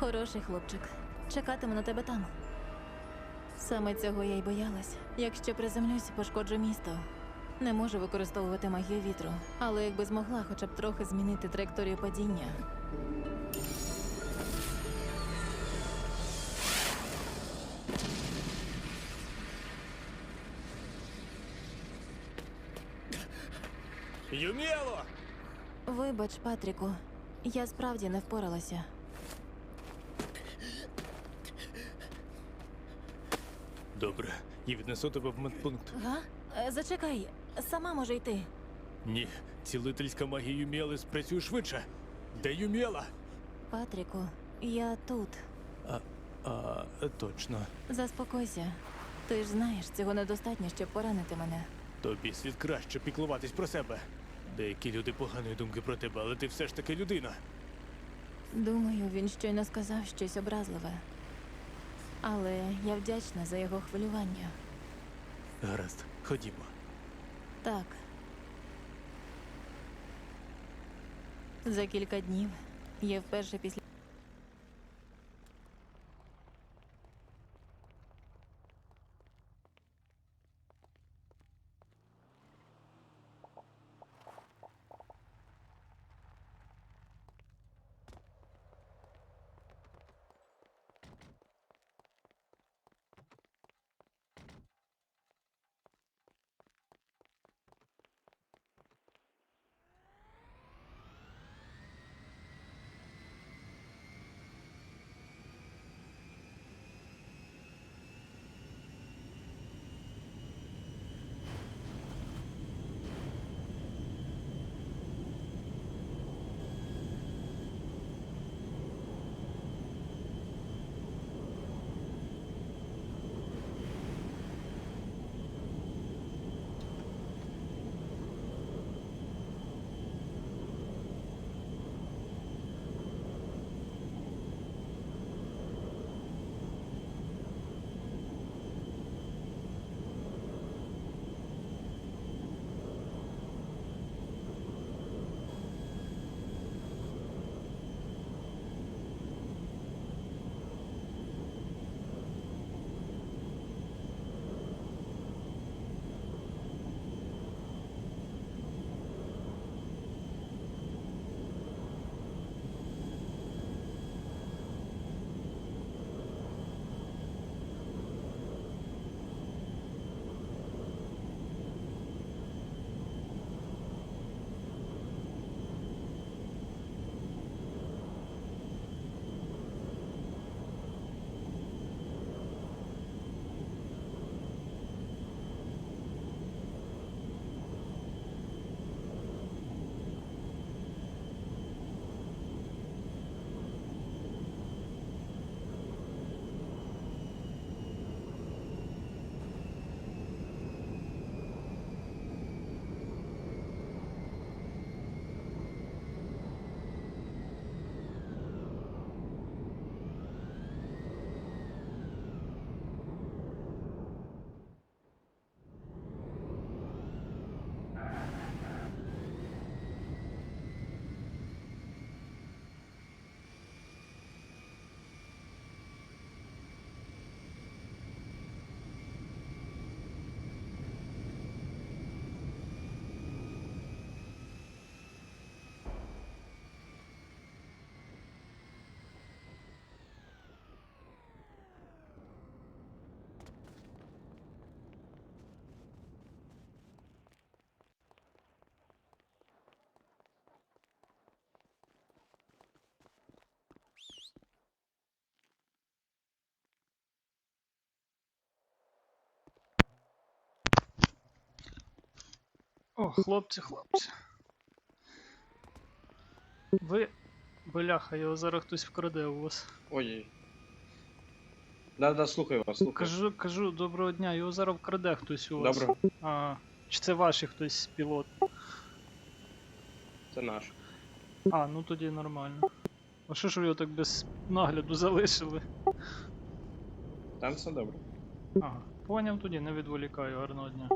Хороший хлопчик. Чекатиму на тебе там. Саме цього я й боялась. Якщо приземлюсь, пошкоджу місто. Не можу використовувати магію вітру, але якби змогла хоча б трохи змінити траєкторію падіння. Юміло! Вибач, Патріку, я справді не впоралася. Добре, я віднесу тебе в медпункт. Га? Е, Зачекай, сама можу йти. Ні, цілительська магія Юміли спрацює швидше. Де Юміла? Патріку, я тут. А, а, точно. Заспокойся. Ти ж знаєш, цього недостатньо, щоб поранити мене. Тобі слід краще піклуватись про себе. Деякі люди поганої думки про тебе, але ти все ж таки людина. Думаю, він щойно сказав щось образливе. Але я вдячна за його хвилювання. Гаразд, ходімо. Так. За кілька днів я вперше після. О, хлопці, хлопці. Ви. Бляха, його зараз хтось вкраде у вас. Ой. Да, да, слухаю вас, слухаю. Кажу, кажу, доброго дня, його зараз вкраде хтось у вас. Добре, А, чи це ваші хтось пілот? це наш. А, ну тоді нормально. А що ж ви його так без нагляду залишили? Там все добре. Ага, поняв тоді, не відволікаю, гарного дня.